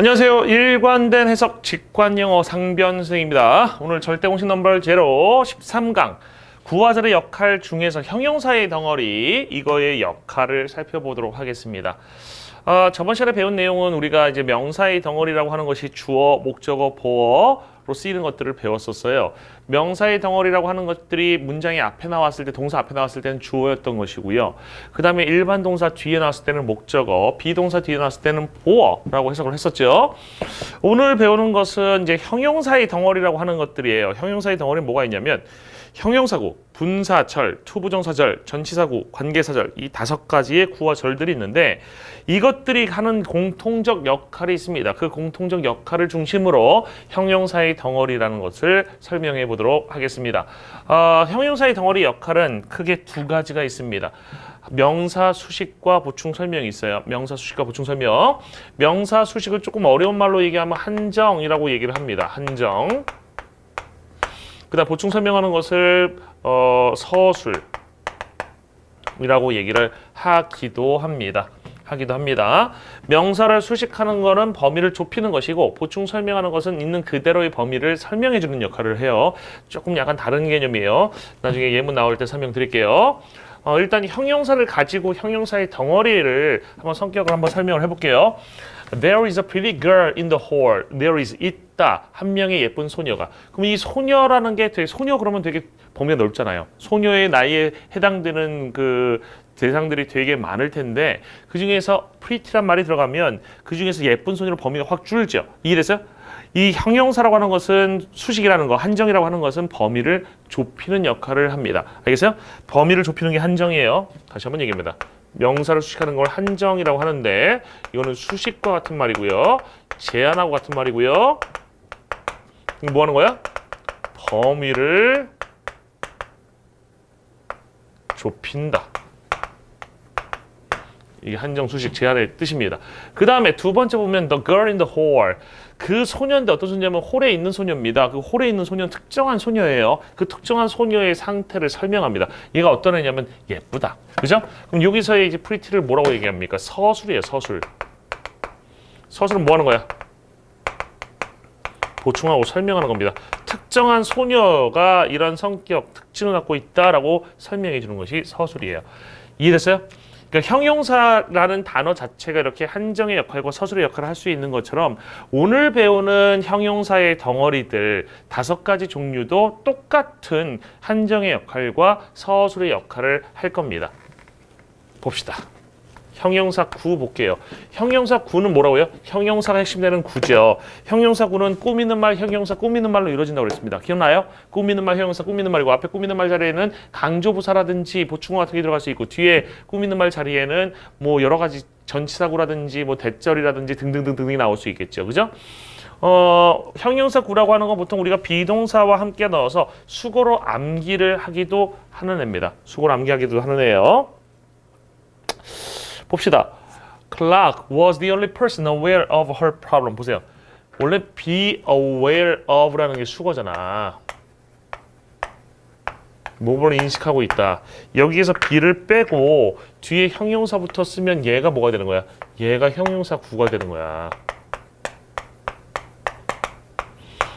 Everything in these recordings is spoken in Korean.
안녕하세요. 일관된 해석 직관영어 상변 선생입니다. 오늘 절대공식 넘버 제로 13강 구화절의 역할 중에서 형용사의 덩어리 이거의 역할을 살펴보도록 하겠습니다. 어, 저번 시간에 배운 내용은 우리가 이제 명사의 덩어리라고 하는 것이 주어, 목적어, 보어로 쓰이는 것들을 배웠었어요. 명사의 덩어리라고 하는 것들이 문장이 앞에 나왔을 때, 동사 앞에 나왔을 때는 주어였던 것이고요. 그 다음에 일반 동사 뒤에 나왔을 때는 목적어, 비동사 뒤에 나왔을 때는 보어라고 해석을 했었죠. 오늘 배우는 것은 이제 형용사의 덩어리라고 하는 것들이에요. 형용사의 덩어리는 뭐가 있냐면 형용사구, 분사절, 투부정사절, 전치사구, 관계사절 이 다섯 가지의 구와 절들이 있는데 이것들이 하는 공통적 역할이 있습니다. 그 공통적 역할을 중심으로 형용사의 덩어리라는 것을 설명해 보도록 하겠습니다. 어, 형용사의 덩어리 역할은 크게 두 가지가 있습니다. 명사 수식과 보충 설명이 있어요. 명사 수식과 보충 설명. 명사 수식을 조금 어려운 말로 얘기하면 한정이라고 얘기를 합니다. 한정. 그다음 보충 설명하는 것을 어, 서술이라고 얘기를 하기도 합니다. 하기도 합니다. 명사를 수식하는 것은 범위를 좁히는 것이고 보충 설명하는 것은 있는 그대로의 범위를 설명해 주는 역할을 해요. 조금 약간 다른 개념이에요. 나중에 예문 나올 때 설명드릴게요. 어, 일단 형용사를 가지고 형용사의 덩어리를 한번 성격을 한번 설명을 해볼게요. There is a pretty girl in the hall. There is 있다. 한 명의 예쁜 소녀가. 그럼 이 소녀라는 게 되게 소녀 그러면 되게 범위가 넓잖아요. 소녀의 나이에 해당되는 그 대상들이 되게 많을 텐데 그 중에서 pretty란 말이 들어가면 그 중에서 예쁜 소녀로 범위가 확 줄죠. 이해됐어요? 이 형용사라고 하는 것은 수식이라는 거, 한정이라고 하는 것은 범위를 좁히는 역할을 합니다. 알겠어요? 범위를 좁히는 게 한정이에요. 다시 한번 얘기합니다. 명사를 수식하는 걸 한정이라고 하는데 이거는 수식과 같은 말이고요. 제한하고 같은 말이고요. 뭐 하는 거야? 범위를 좁힌다. 이게 한정 수식 제한의 뜻입니다. 그 다음에 두 번째 보면 the girl in the hall. 그 소녀인데 어떤 소녀냐면 홀에 있는 소녀입니다. 그 홀에 있는 소녀는 특정한 소녀예요. 그 특정한 소녀의 상태를 설명합니다. 얘가 어떤 애냐면 예쁘다. 그죠? 그럼 여기서의 이제 프리티를 뭐라고 얘기합니까? 서술이에요, 서술. 서술은 뭐 하는 거야? 보충하고 설명하는 겁니다. 특정한 소녀가 이런 성격, 특징을 갖고 있다라고 설명해 주는 것이 서술이에요. 이해됐어요? 그러니까 형용사라는 단어 자체가 이렇게 한정의 역할과 서술의 역할을 할 수 있는 것처럼 오늘 배우는 형용사의 덩어리들 다섯 가지 종류도 똑같은 한정의 역할과 서술의 역할을 할 겁니다. 봅시다. 형용사 구 볼게요. 형용사 구는 뭐라고요? 형용사가 핵심되는 구죠. 형용사 구는 꾸미는 말, 형용사 꾸미는 말로 이루어진다고 그랬습니다. 기억나요? 꾸미는 말, 형용사 꾸미는 말이고 앞에 꾸미는 말 자리에는 강조부사라든지 보충어 같은 게 들어갈 수 있고 뒤에 꾸미는 말 자리에는 뭐 여러 가지 전치사구라든지 뭐 대절이라든지 등등등등이 나올 수 있겠죠. 그죠? 어, 형용사 구라고 하는 건 보통 우리가 비동사와 함께 넣어서 수고로 암기를 하기도 하는 애입니다. 수고로 암기하기도 하는 애예요. 봅시다. Clark was the only person aware of her problem. 보세요. 원래 be aware of라는 게 수거잖아. 뭐를 인식하고 있다. 여기에서 be를 빼고 뒤에 형용사부터 쓰면 얘가 뭐가 되는 거야? 얘가 형용사 구가 되는 거야.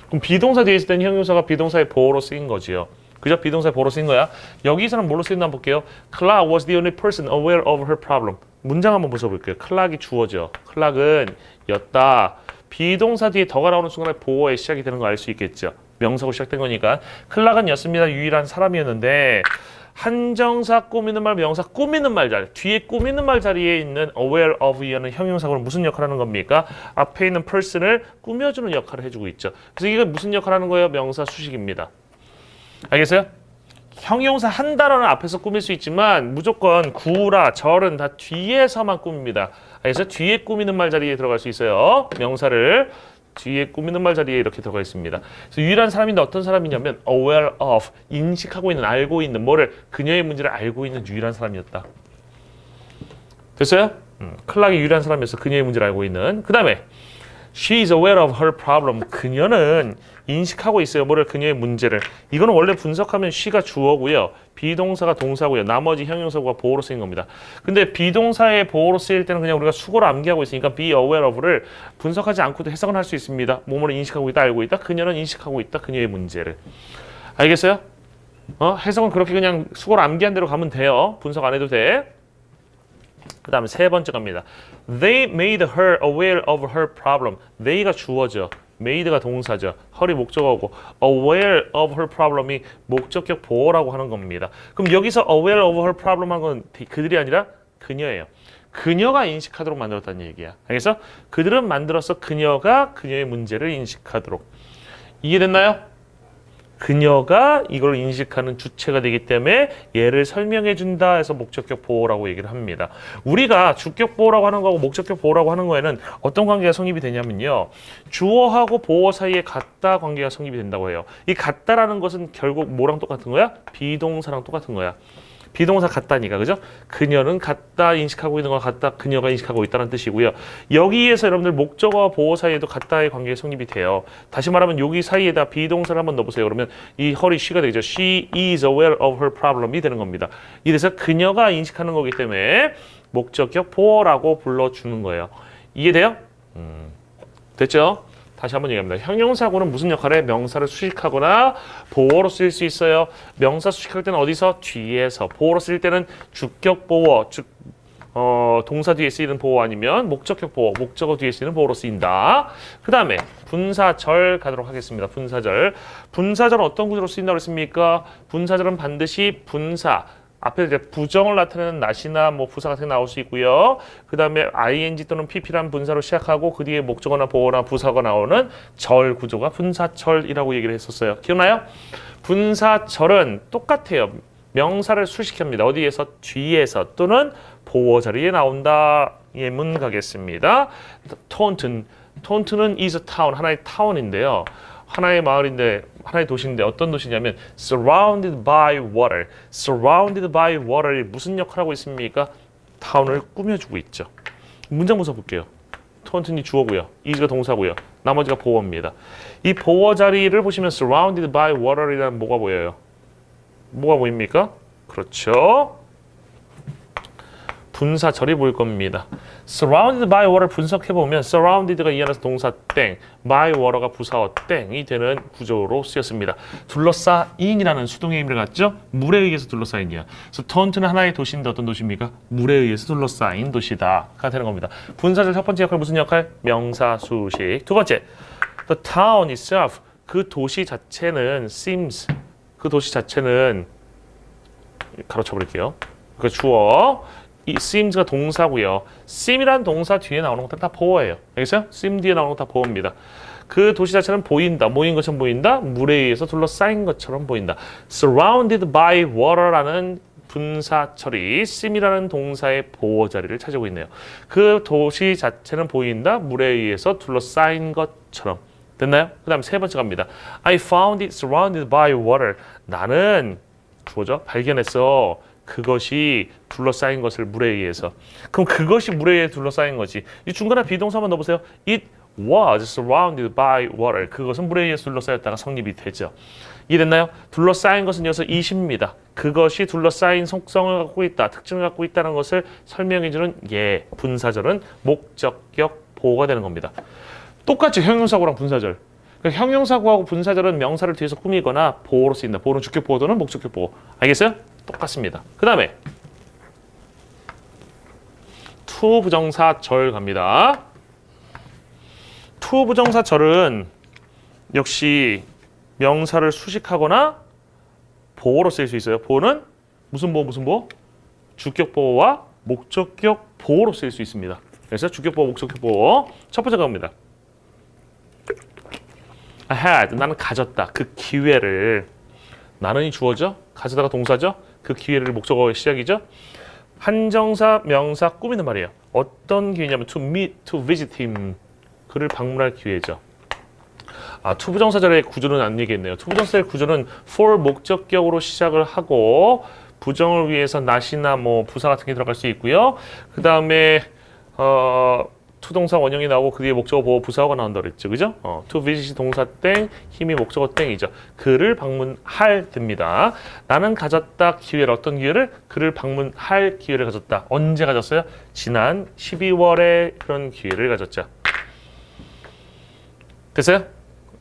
그럼 비동사 뒤에 있을 때는 형용사가 비동사의 보호로 쓰인 거지요. 그죠? 비동사의 보호로 쓰인 거야. 여기서는 뭘로 한번 볼게요. Clark was the only person aware of her problem. 문장 한번 보셔볼게요. 클락이 주어져. 클락은 였다. 비동사 뒤에 더가 나오는 순간에 보어의 시작이 되는 거 알 수 있겠죠. 명사고 시작된 거니까. 클락은 였습니다. 유일한 사람이었는데 한정사 꾸미는 말, 명사 꾸미는 말 자리 뒤에 꾸미는 말 자리에 있는 aware of 이하는 형용사고는 무슨 역할을 하는 겁니까? 앞에 있는 person을 꾸며주는 역할을 해주고 있죠. 그래서 이게 무슨 역할을 하는 거예요? 명사 수식입니다. 알겠어요? 형용사 한 단어는 앞에서 꾸밀 수 있지만 무조건 구라 절은 다 뒤에서만 꾸밉니다. 그래서 뒤에 꾸미는 말 자리에 들어갈 수 있어요. 명사를 뒤에 꾸미는 말 자리에 이렇게 들어가 있습니다. 그래서 유일한 사람인데 어떤 사람이냐면 aware of 인식하고 있는 알고 있는 뭐를 그녀의 문제를 알고 있는 유일한 사람이었다. 됐어요? 음, 클락이 유일한 사람이어서 그녀의 문제를 알고 있는. 그 다음에 She is aware of her problem. 그녀는 인식하고 있어요. 뭐를 그녀의 문제를. 이거는 원래 분석하면 she가 주어고요. 비동사가 동사고요. 나머지 형용사가 보호로 쓰인 겁니다. 근데 비동사의 보호로 쓰일 때는 그냥 우리가 수고를 암기하고 있으니까 be aware of를 분석하지 않고도 해석은 할수 있습니다. 몸으로 인식하고 있다, 알고 있다. 그녀는 인식하고 있다. 그녀의 문제를. 알겠어요? 어? 해석은 그렇게 그냥 수고를 암기한 대로 가면 돼요. 분석 안 해도 돼. 그 다음에 세 번째 갑니다. They made her aware of her problem. They가 주어죠. made가 동사죠. her이 목적어고 aware of her problem이 목적격 보호라고 하는 겁니다. 그럼 여기서 aware of her problem 한 건 그들이 아니라 그녀예요. 그녀가 인식하도록 만들었다는 얘기야. 알겠어? 그들은 만들어서 그녀가 그녀의 문제를 인식하도록. 이해됐나요? 그녀가 이걸 인식하는 주체가 되기 때문에 얘를 설명해 준다 해서 목적격 보호라고 얘기를 합니다. 우리가 주격 보호라고 하는 거하고 목적격 보호라고 하는 거에는 어떤 관계가 성립이 되냐면요. 주어하고 보호 사이에 같다 관계가 성립이 된다고 해요. 이 같다라는 것은 결국 뭐랑 똑같은 거야? 비동사랑 똑같은 거야. 비동사 같다니까 그죠? 그녀는 같다 인식하고 있는 거 같다 그녀가 인식하고 있다는 뜻이고요. 여기에서 여러분들 목적어와 보호 사이에도 같다의 관계가 성립이 돼요. 다시 말하면 여기 사이에다 비동사를 한번 넣어보세요. 그러면 이 허리 she가 되죠. She is aware of her problem이 되는 겁니다. 이래서 그녀가 인식하는 거기 때문에 목적격 보호라고 불러주는 거예요. 이해돼요? 음, 됐죠? 다시 한번 얘기합니다. 형용사고는 무슨 역할에 명사를 수식하거나 보호로 쓰일 수 있어요. 명사 수식할 때는 어디서? 뒤에서. 보호로 쓰일 때는 주격 보호, 즉 어, 동사 뒤에 쓰이는 보호 아니면 목적격 보호, 목적어 뒤에 쓰이는 보호로 쓰인다. 그 다음에 분사절 가도록 하겠습니다. 분사절. 분사절은 어떤 구조로 쓰인다고 했습니까? 분사절은 반드시 분사, 앞에 이제 부정을 나타내는 not이나 뭐 부사 같은 게 나올 수 있고요. 그 다음에 ing 또는 pp라는 분사로 시작하고 그 뒤에 목적어나 보어나 부사가 나오는 절 구조가 분사절이라고 얘기를 했었어요. 기억나요? 분사절은 똑같아요. 명사를 수식합니다. 어디에서? 뒤에서 또는 보어 자리에 나온다. 예문 가겠습니다. 톤튼. 톤튼은 is a town. 하나의 타운인데요. 하나의 마을인데 하나의 도시인데 어떤 도시냐면 surrounded by water. surrounded by water이 무슨 역할을 하고 있습니까? 타운을 꾸며주고 있죠. 문장 분석 볼게요. 톤튼이 주어고요. is가 동사고요. 나머지가 보어입니다. 이 보어 자리를 보시면 surrounded by water이라는 뭐가 보여요? 뭐가 보입니까? 그렇죠. 분사 절이 보일 겁니다. surrounded by water 분석해 보면 surrounded가 이어서 동사 땡, by water가 부사어 땡이 되는 구조로 쓰였습니다. 둘러싸인이라는 수동의 의미를 갖죠. 물에 의해서 둘러싸인이야. 그래서 턴트는 하나의 도시인데 어떤 도시입니까? 물에 의해서 둘러싸인 도시다가 되는 겁니다. 분사절 첫 번째 역할 무슨 역할? 명사 수식. 두 번째, the town itself 그 도시 자체는 seems 그 도시 자체는 가로쳐 버릴게요. 그 주어 이 seems가 동사고요. seem이란 동사 뒤에 나오는 것들 다 보어예요. 알겠어요? seem 뒤에 나오는 거다 보어입니다. 그 도시 자체는 보인다, 모인 것처럼 보인다, 물에 의해서 둘러싸인 것처럼 보인다. surrounded by water라는 분사 처리, seem이라는 동사의 보어 자리를 차지하고 있네요. 그 도시 자체는 보인다, 물에 의해서 둘러싸인 것처럼. 됐나요? 그 다음 세 번째 갑니다. I found it surrounded by water. 나는 주어죠. 발견했어. 그것이 둘러싸인 것을 물에 의해서. 그럼 그것이 물에 의해 둘러싸인 거지. 이 중간에 비동사 한번 넣어보세요. It was surrounded by water. 그것은 물에 의해 둘러싸였다가 성립이 되죠. 이해됐나요? 둘러싸인 것은 여기서 이십니다. 그것이 둘러싸인 속성을 갖고 있다, 특징을 갖고 있다는 것을 설명해주는 예, 분사절은 목적격 보호가 되는 겁니다. 똑같이 형용사고랑 분사절. 그러니까 형용사구하고 분사절은 명사를 뒤에서 꾸미거나 보호로 쓰인다. 보호는 주격 보호 또는 목적격 보호. 알겠어요? 똑같습니다. 그 다음에 투 부정사 절 갑니다. 투 부정사 절은 역시 명사를 수식하거나 보호로 쓰일 수 있어요. 보호는 무슨 보호 무슨 보호? 주격 보호와 목적격 보호로 쓰일 수 있습니다. 그래서 주격 보호, 목적격 보호. 첫 번째 갑니다. I had 나는 가졌다 그 기회를 나는이 주어죠 가져다가 동사죠 그 기회를 목적어의 시작이죠. 한정사 명사 꾸미는 말이에요. 어떤 기회냐면 to meet to visit him. 그를 방문할 기회죠. 아 투부정사절의 구조는 안 얘기했네요. 투부정사절의 구조는 for 목적격으로 시작을 하고 부정을 위해서 not이나 뭐 부사 같은 게 들어갈 수 있고요. 그 다음에 어 투동사 원형이 나오고 그 뒤에 목적어 보호 부사어가 나온다 그랬죠. 그죠? 어, to visit 동사 땡, 힘이 목적어 땡이죠. 그를 방문할 됩니다. 나는 가졌다 기회를 어떤 기회를? 그를 방문할 기회를 가졌다. 언제 가졌어요? 지난 12월에 그런 기회를 가졌죠. 됐어요?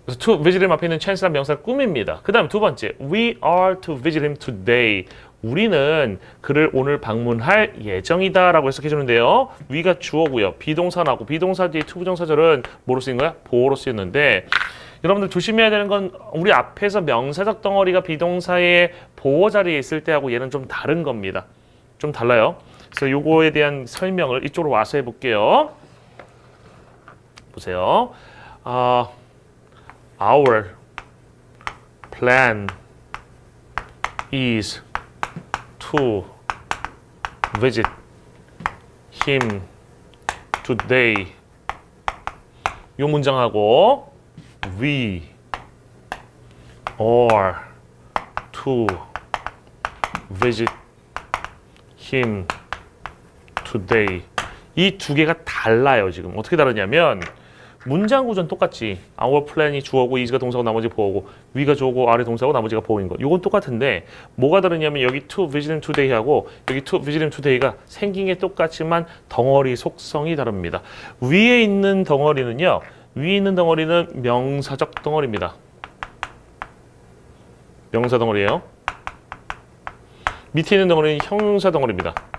그래서 to visit him 앞에 있는 chance란 명사 꿈입니다. 그 다음 두 번째, we are to visit him today. 우리는 그를 오늘 방문할 예정이다라고 해석해 주는데요. we가 주어고요. 비동사 나고 비동사 뒤에 to 부정사절은 뭐로 쓰인 거야? 보어로 쓰였는데 여러분들 조심해야 되는 건 우리 앞에서 명사적 덩어리가 비동사의 보호 자리에 있을 때하고 얘는 좀 다른 겁니다. 좀 달라요. 그래서 요거에 대한 설명을 이쪽으로 와서 해볼게요. 보세요. 아, our plan is to visit him today. 요 문장하고 we are to visit him today. 이 두 개가 달라요, 지금. 어떻게 다르냐면 문장 구조는 똑같지. our plan이 주어고 is가 동사고 나머지 보어고 위가 주어고 아래 동사고 나머지가 보어인 거. 이건 똑같은데 뭐가 다르냐면 여기 to him today하고 여기 to him today가 생긴 게 똑같지만 덩어리 속성이 다릅니다. 위에 있는 덩어리는요. 위에 있는 덩어리는 명사적 덩어리입니다. 명사 덩어리예요. 밑에 있는 덩어리는 형용사 덩어리입니다.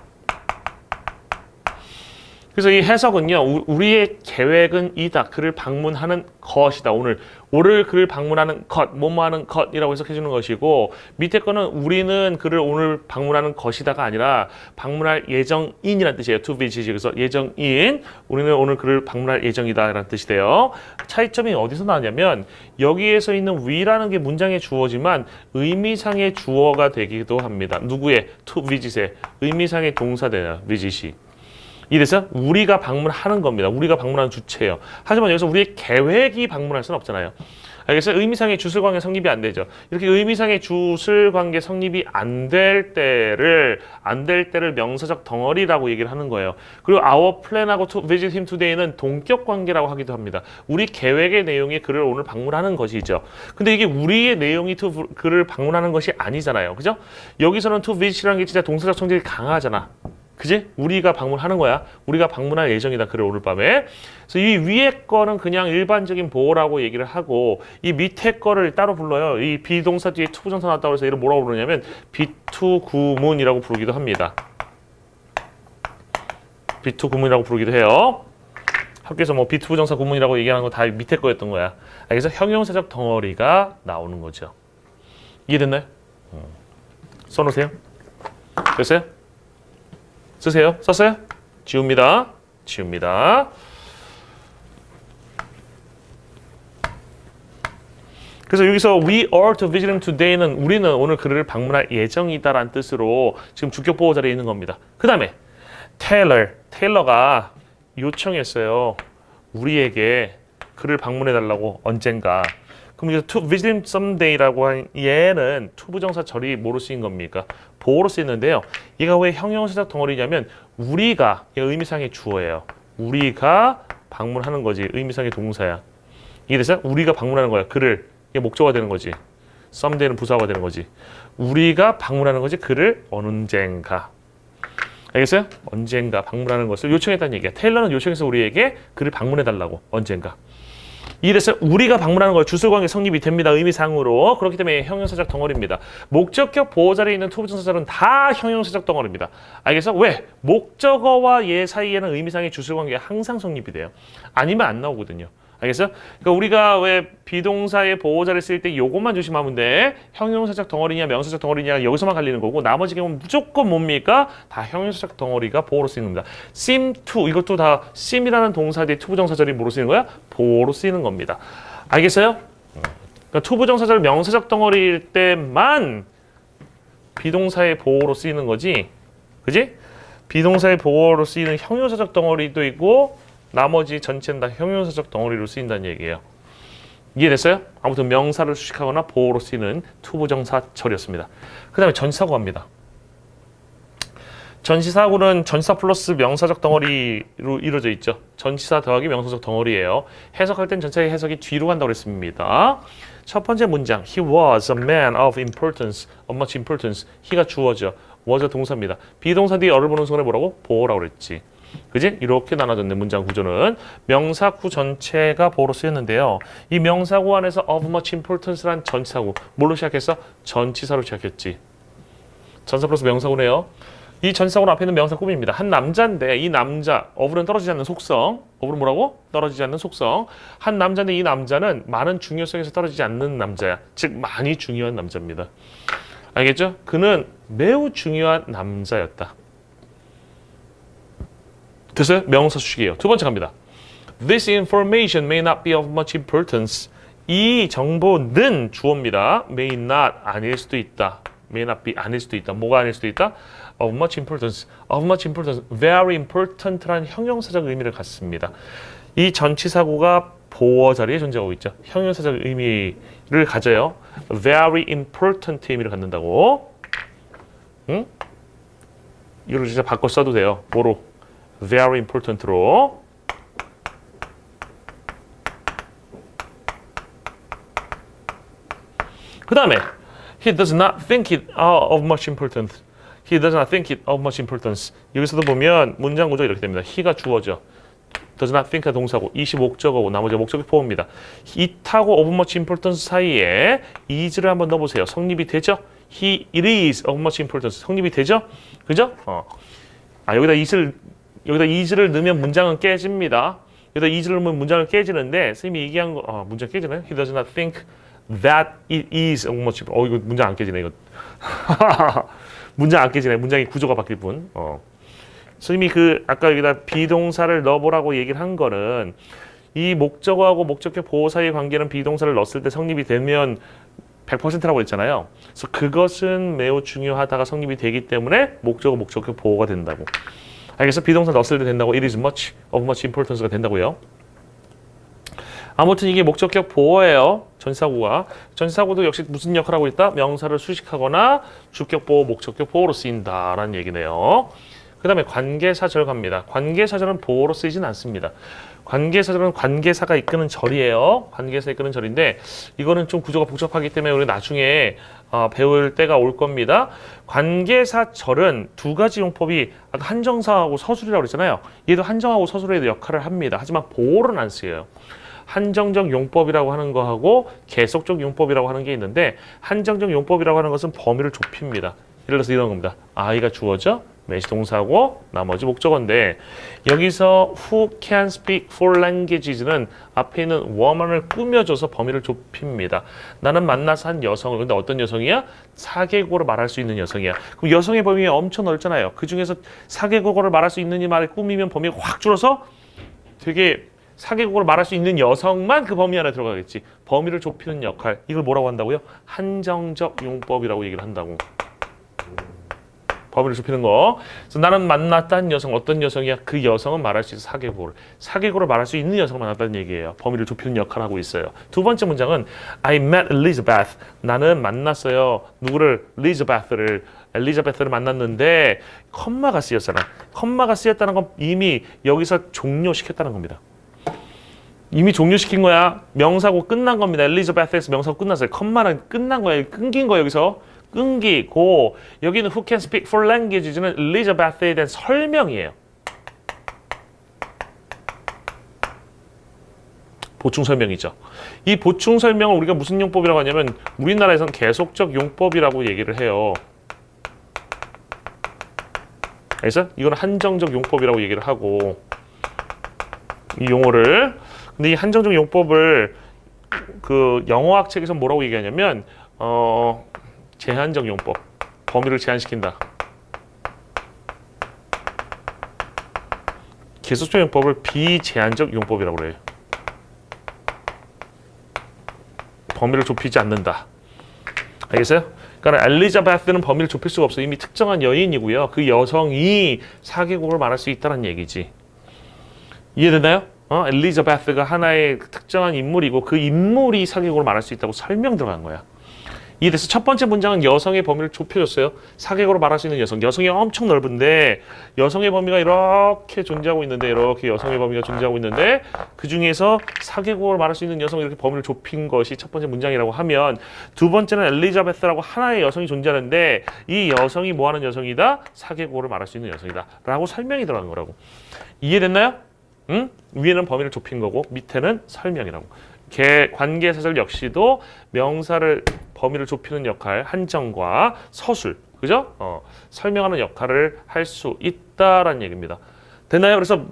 그래서 이 해석은요, 우- 우리의 계획은 이다. 그를 방문하는 것이다. 오늘 오늘 그를 방문하는 것, 뭐뭐 하는 것이라고 해석해 주는 것이고 밑에 거는 우리는 그를 오늘 방문하는 것이다가 아니라 방문할 예정인이라는 뜻이에요. to visit. 그래서 예정인, 우리는 오늘 그를 방문할 예정이다 라는 뜻이 돼요. 차이점이 어디서 나냐면 여기에서 있는 we라는 게 문장의 주어지만 의미상의 주어가 되기도 합니다. 누구의 to visit의 의미상의 동사 되나 visit이. 이래서 우리가 방문하는 겁니다. 우리가 방문하는 주체예요. 하지만 여기서 우리의 계획이 방문할 수는 없잖아요. 알겠어요? 의미상의 주술관계 성립이 안 되죠. 이렇게 의미상의 주술관계 성립이 안 될 때를 안 될 때를 명사적 덩어리라고 얘기를 하는 거예요. 그리고 our plan하고 to visit him today는 동격 관계라고 하기도 합니다. 우리 계획의 내용이 그를 오늘 방문하는 것이죠. 근데 이게 우리의 내용이 to 그를 방문하는 것이 아니잖아요. 그죠? 여기서는 to visit이라는 게 진짜 동사적 성질이 강하잖아. 그지? 우리가 방문하는 거야. 우리가 방문할 예정이다. 그를 오늘 밤에. 그래서 이 위에 거는 그냥 일반적인 보호라고 얘기를 하고 이 밑에 거를 따로 불러요. 이 비동사 뒤에 투부정사 나왔다고 해서 이를 뭐라고 부르냐면 비투 구문이라고 부르기도 합니다. 비투 구문이라고 부르기도 해요. 학교에서 뭐 비투 부정사 구문이라고 얘기하는 거 다 밑에 거였던 거야. 그래서 형용사적 덩어리가 나오는 거죠. 이해됐나요? 음. 써놓으세요. 됐어요? 쓰세요. 썼어요? 지웁니다. 지웁니다. 그래서 여기서 we are to visit him today는 우리는 오늘 그를 방문할 예정이다라는 뜻으로 지금 주격 보호 자리에 있는 겁니다. 그 다음에 테일러, 테일러가 요청했어요. 우리에게 그를 방문해 달라고 언젠가. 그럼 이제 to visit someday라고 한 얘는 to 부정사 절이 뭐로 쓰인 겁니까? 보호로 쓰이는데요. 얘가 왜 형용사적 덩어리냐면 우리가 얘 의미상의 주어예요. 우리가 방문하는 거지. 의미상의 동사야. 이래서 우리가 방문하는 거야. 그를 이게 목적어가 되는 거지. 썸데이는 부사가 되는 거지. 우리가 방문하는 거지. 그를 언젠가. 알겠어요? 언젠가 방문하는 것을 요청했다는 얘기야. 테일러는 요청해서 우리에게 그를 방문해 달라고 언젠가. 이래서 우리가 방문하는 걸 주술관계 성립이 됩니다. 의미상으로. 그렇기 때문에 형용사적 덩어리입니다. 목적격 보호자리에 있는 투부정사절은 다 형용사적 덩어리입니다. 알겠어? 왜? 목적어와 얘 사이에는 의미상의 주술관계가 항상 성립이 돼요. 아니면 안 나오거든요. 알겠어? 그러니까 우리가 왜 비동사의 보호자를 쓸 때 요것만 조심하면 돼. 형용사적 덩어리냐 명사적 덩어리냐 여기서만 갈리는 거고 나머지 경우는 무조건 뭡니까? 다 형용사적 덩어리가 보호로 쓰이는 겁니다. seem to 이것도 다 seem이라는 동사 뒤에 투부정사절이 뭐로 쓰이는 거야? 보호로 쓰이는 겁니다. 알겠어요? 그러니까 투부정사절 명사적 덩어리일 때만 비동사의 보호로 쓰이는 거지. 그지? 비동사의 보호로 쓰이는 형용사적 덩어리도 있고 나머지 전체는 다 형용사적 덩어리로 쓰인다는 얘기예요. 이해됐어요? 아무튼 명사를 수식하거나 보호로 쓰이는 투부정사절이었습니다. 그 다음에 전치사고 합니다. 전치사구는 전치사 플러스 명사적 덩어리로 이루어져 있죠. 전치사 더하기 명사적 덩어리예요. 해석할 땐 전체의 해석이 뒤로 간다고 그랬습니다. 첫 번째 문장 He was a man of importance, of much importance. he가 주어져, was가 동사입니다. 비동사 뒤에 어를 보는 순간에 뭐라고? 보호라고 그랬지. 그지? 이렇게 나눠졌네 문장 구조는 명사구 전체가 보호로 쓰였는데요. 이 명사구 안에서 of much importance란 전치사구 뭘로 시작했어? 전치사로 시작했지. 전사 플러스 명사구네요. 이 전사구는 앞에 있는 명사 꾸밉니다. 한 남자인데 이 남자 어불은 떨어지지 않는 속성. 어불은 뭐라고? 떨어지지 않는 속성. 한 남자인데 이 남자는 많은 중요성에서 떨어지지 않는 남자야. 즉 많이 중요한 남자입니다. 알겠죠? 그는 매우 중요한 남자였다. 됐어요? 명사 수식이에요. 두 번째 갑니다. This information may not be of much importance. 이 정보는 주어입니다. may not 아닐 수도 있다. may not be 아닐 수도 있다. 뭐가 아닐 수도 있다? of much importance. of much importance. very important라는 형용사적 의미를 갖습니다. 이 전치사구가 보어 자리에 존재하고 있죠. 형용사적 의미를 가져요. very important 의미를 갖는다고. 응? 이걸 진짜 바꿔 써도 돼요. 뭐로? Very important로. 그 다음에 he does not think it of much importance. He does not think it of much importance. 여기서도 보면 문장 구조가 이렇게 됩니다. he가 주어져. does not think가 동사고 이시 목적어고 나머지 목적이 포함입니다. it하고 of much importance 사이에 is를 한번 넣어보세요. 성립이 되죠? he it is of much importance 성립이 되죠? 그죠? 어. 아 여기다 is를 여기다 is를 넣으면 문장은 깨집니다. 여기다 is를 넣으면 문장을 깨지는데 선생님이 얘기한 거 어, 문장 깨지네. He does not think that it is much. 어 이거 문장 안 깨지네 이거. 문장 안 깨지네. 문장의 구조가 바뀔 뿐. 어. 선생님이 그 아까 여기다 비동사를 넣어보라고 얘기를 한 거는 이 목적어하고 목적격 보호 사이의 관계는 비동사를 넣었을 때 성립이 되면 100%라고 했잖아요. 그래서 그것은 매우 중요하다가 성립이 되기 때문에 목적어 목적격 보호가 된다고. 알겠어? 비동사 넣었을 때 된다고. It is much of much importance가 된다고요. 아무튼 이게 목적격 보호예요. 전사구가. 전사구도 역시 무슨 역할을 하고 있다? 명사를 수식하거나 주격 보호, 목적격 보호로 쓰인다라는 얘기네요. 그 다음에 관계사절 갑니다. 관계사절은 보호로 쓰이진 않습니다. 관계사절은 관계사가 이끄는 절이에요. 관계사 이끄는 절인데 이거는 좀 구조가 복잡하기 때문에 우리 나중에 어, 배울 때가 올 겁니다. 관계사 절은 두 가지 용법이 아까 한정사하고 서술이라고 그랬잖아요. 얘도 한정하고 서술의 역할을 합니다. 하지만 보호는 안 쓰여요. 한정적 용법이라고 하는 거하고 계속적 용법이라고 하는 게 있는데 한정적 용법이라고 하는 것은 범위를 좁힙니다. 예를 들어서 이런 겁니다. 아이가 주어져 매시 동사고 나머지 목적어인데 여기서 who can speak four languages는 앞에 있는 woman을 꾸며줘서 범위를 좁힙니다. 나는 만나서 한 여성을 근데 어떤 여성이야? 사개국어를 말할 수 있는 여성이야. 그럼 여성의 범위가 엄청 넓잖아요. 그 중에서 사개국어를 말할 수 있는 이 말을 꾸미면 범위가 확 줄어서 되게 사개국어를 말할 수 있는 여성만 그 범위 안에 들어가겠지. 범위를 좁히는 역할. 이걸 뭐라고 한다고요? 한정적 용법이라고 얘기를 한다고. 범위를 좁히는 거. 그래서 나는 만났다는 여성 어떤 여성이야? 그 여성은 말할 수 있어 사개국어를. 사개국어를 말할 수 있는 여성을 만났다는 얘기예요. 범위를 좁히는 역할을 하고 있어요. 두 번째 문장은 I met Elizabeth. 나는 만났어요. 누구를? Elizabeth를. 엘리자베스를 만났는데 컴마가 쓰였잖아. 컴마가 쓰였다는 건 이미 여기서 종료시켰다는 겁니다. 이미 종료시킨 거야. 명사고 끝난 겁니다. 엘리자베스에서 명사고 끝났어요. 컴마는 끝난 거야. 끊긴 거야 여기서. 끊기고 여기는 who can speak four languages는 엘리자베스에 대한 설명이에요. 보충 설명이죠. 이 보충 설명을 우리가 무슨 용법이라고 하냐면 우리나라에서는 계속적 용법이라고 얘기를 해요. 알겠어? 이건 한정적 용법이라고 얘기를 하고 이 용어를 근데 이 한정적 용법을 그 영어학 책에서 뭐라고 얘기하냐면 어 제한적 용법 범위를 제한시킨다. 계속적 용법을 비제한적 용법이라고 그래요. 범위를 좁히지 않는다. 알겠어요? 그러니까 엘리자베스는 범위를 좁힐 수가 없어. 이미 특정한 여인이고요. 그 여성이 사개국을 말할 수 있다는 얘기지. 이해되나요? 어? 엘리자베스가 하나의 특정한 인물이고 그 인물이 사개국을 말할 수 있다고 설명 들어간 거야. 이래서 첫 번째 문장은 여성의 범위를 좁혀줬어요. 사객으로 말할 수 있는 여성. 여성이 엄청 넓은데 여성의 범위가 이렇게 존재하고 있는데 이렇게 여성의 범위가 존재하고 있는데 그 중에서 사객으로 말할 수 있는 여성 이렇게 범위를 좁힌 것이 첫 번째 문장이라고 하면 두 번째는 엘리자베스라고 하나의 여성이 존재하는데 이 여성이 뭐 하는 여성이다? 사객으로 말할 수 있는 여성이다라고 설명이 들어간 거라고. 이해됐나요? 응? 위에는 범위를 좁힌 거고 밑에는 설명이라고. 개, 관계사절 역시도 명사를 범위를 좁히는 역할 한정과 서술 그죠? 어, 설명하는 역할을 할 수 있다라는 얘기입니다. 됐나요? 그래서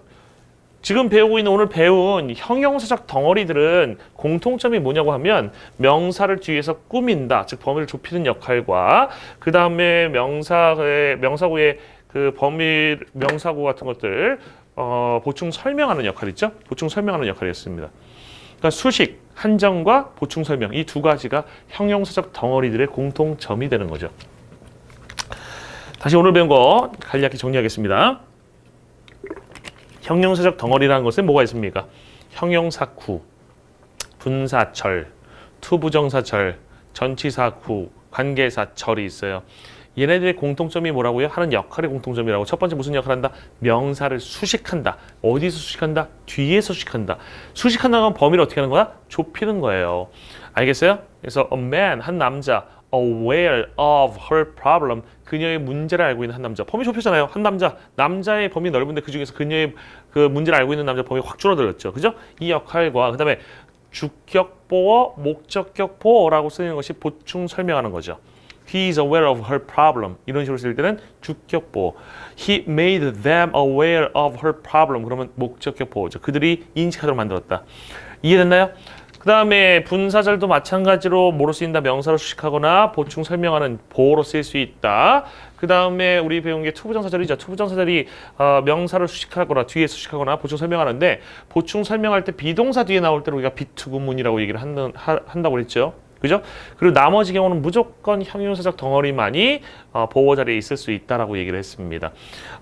지금 배우고 있는 오늘 배운 형용사적 덩어리들은 공통점이 뭐냐고 하면 명사를 뒤에서 꾸민다, 즉 범위를 좁히는 역할과 그 다음에 명사의 명사구의 그 범위 명사구 같은 것들 어, 보충 설명하는 역할 있죠? 보충 설명하는 역할이었습니다. 그러니까 수식, 한정과 보충 설명 이 두 가지가 형용사적 덩어리들의 공통점이 되는 거죠. 다시 오늘 배운 거 간략히 정리하겠습니다. 형용사적 덩어리라는 것은 뭐가 있습니까? 형용사구, 분사절, 투부정사절, 전치사구, 관계사절이 있어요. 얘네들의 공통점이 뭐라고요? 하는 역할의 공통점이라고. 첫 번째 무슨 역할을 한다? 명사를 수식한다. 어디서 수식한다? 뒤에서 수식한다. 수식한다는 건 범위를 어떻게 하는 거야? 좁히는 거예요. 알겠어요? 그래서 a man, 한 남자, aware of her problem, 그녀의 문제를 알고 있는 한 남자. 범위 좁혔잖아요. 한 남자, 남자의 범위 넓은데 그 중에서 그녀의 그 문제를 알고 있는 남자 범위 확 줄어들었죠. 그죠? 이 역할과 그다음에 주격보어, 목적격보어라고 쓰는 것이 보충 설명하는 거죠. He is aware of her problem. 이런 식으로 쓸 때는 주격보어. He made them aware of her problem. 그러면 목적격보어죠. 그들이 인식하도록 만들었다. 이해됐나요? 그 다음에 분사절도 마찬가지로 뭐로 쓰인다? 명사로 수식하거나 보충 설명하는 보어로 쓰일 수 있다. 그 다음에 우리 배운 게 투부정사절이죠. 투부정사절이 어, 명사를 수식하거나 뒤에 수식하거나 보충 설명하는데 보충 설명할 때 비동사 뒤에 나올 때로 우리가 비투구문이라고 얘기를 한다고 그랬죠. 그죠? 그리고 나머지 경우는 무조건 형용사적 덩어리만이 어, 보호 자리에 있을 수 있다라고 얘기를 했습니다.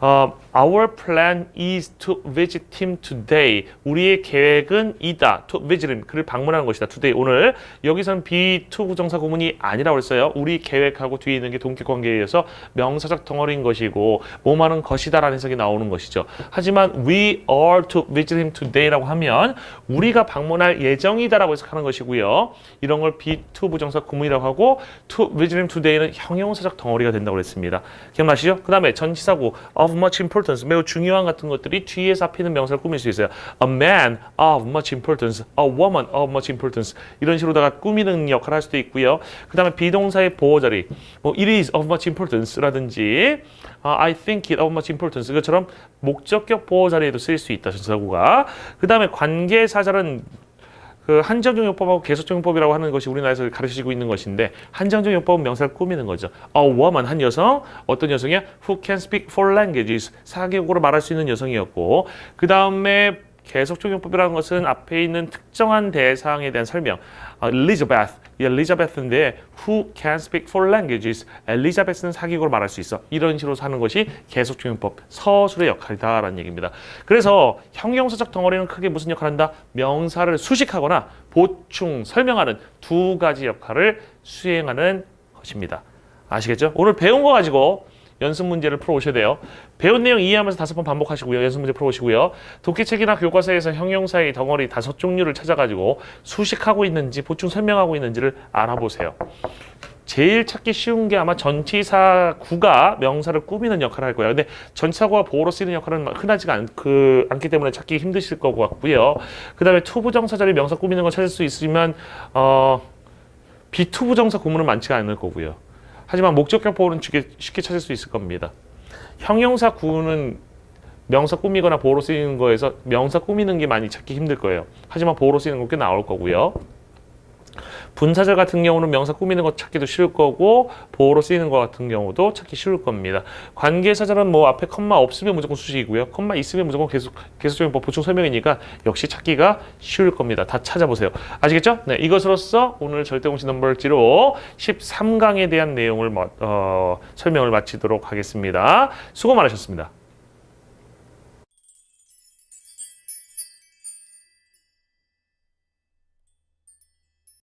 어, Our plan is to visit him today. 우리의 계획은 이다. To visit him. 그를 방문하는 것이다. Today. 오늘 여기서는 be to 부정사 구문이 아니라고 했어요. 우리 계획하고 뒤에 있는 게 동격 관계에 의해서 명사적 덩어리인 것이고 뭐하는 것이다라는 해석이 나오는 것이죠. 하지만 we are to visit him today라고 하면 우리가 방문할 예정이다라고 해석하는 것이고요. 이런 걸 be to 부정사 구문이라고 하고 to visit him today는 형용사적 덩어리가 된다고 그랬습니다. 기억나시죠? 그 다음에 전치사구 of much importance 매우 중요한 같은 것들이 앞에 있는 명사를 꾸밀 수 있어요. A man of much importance, a woman of much importance 이런 식으로다가 꾸미는 역할을 할 수도 있고요. 그 다음에 비동사의 보호 자리 뭐 it is of much importance라든지 아, I think it of much importance 이것처럼 목적격 보호 자리에도 쓰일 수 있다 전치사구가 그 다음에 관계사절은 그 한정적용법하고 계속적용법이라고 하는 것이 우리나라에서 가르치고 있는 것인데 한정적용법은 명사를 꾸미는 거죠. A woman 한 여성 어떤 여성이야? Who can speak four languages 사개국어로 말할 수 있는 여성이었고 그 다음에 계속적용법이라는 것은 앞에 있는 특정한 대상에 대한 설명. 아, Elizabeth, 이 엘리자베스인데 who can speak four languages. 엘리자베스는 사기국어로 말할 수 있어. 이런 식으로 사는 것이 계속적용법 서술의 역할이다라는 얘기입니다. 그래서 형용사적 덩어리는 크게 무슨 역할을 한다? 명사를 수식하거나 보충, 설명하는 두 가지 역할을 수행하는 것입니다. 아시겠죠? 오늘 배운 거 가지고 연습 문제를 풀어 오셔야 돼요. 배운 내용 이해하면서 다섯 번 반복하시고요. 연습 문제 풀어오시고요. 독해책이나 교과서에서 형용사의 덩어리 다섯 종류를 찾아가지고 수식하고 있는지 보충 설명하고 있는지를 알아보세요. 제일 찾기 쉬운 게 아마 전치사구가 명사를 꾸미는 역할을 할 거예요. 근데 전치사구가 보호로 쓰이는 역할은 흔하지가 않, 그, 않기 때문에 찾기 힘드실 것 같고요. 그 다음에 투부정사절이 명사 꾸미는 걸 찾을 수 있으면 어, 비투부정사 구문은 많지가 않을 거고요. 하지만 목적격 보호는 쉽게, 쉽게 찾을 수 있을 겁니다. 형용사 구는 명사 꾸미거나 보호로 쓰이는 거에서 명사 꾸미는 게 많이 찾기 힘들 거예요. 하지만 보호로 쓰이는 거 꽤 나올 거고요. 분사절 같은 경우는 명사 꾸미는 거 찾기도 쉬울 거고 보호로 쓰이는 거 같은 경우도 찾기 쉬울 겁니다. 관계사절은 뭐 앞에 컴마 없으면 무조건 수식이고요. 컴마 있으면 무조건 계속 계속적인 법 보충 설명이니까 역시 찾기가 쉬울 겁니다. 다 찾아보세요. 아시겠죠? 네, 이것으로써 오늘 절대공식 넘버지로 13강에 대한 내용을 어, 설명을 마치도록 하겠습니다. 수고 많으셨습니다.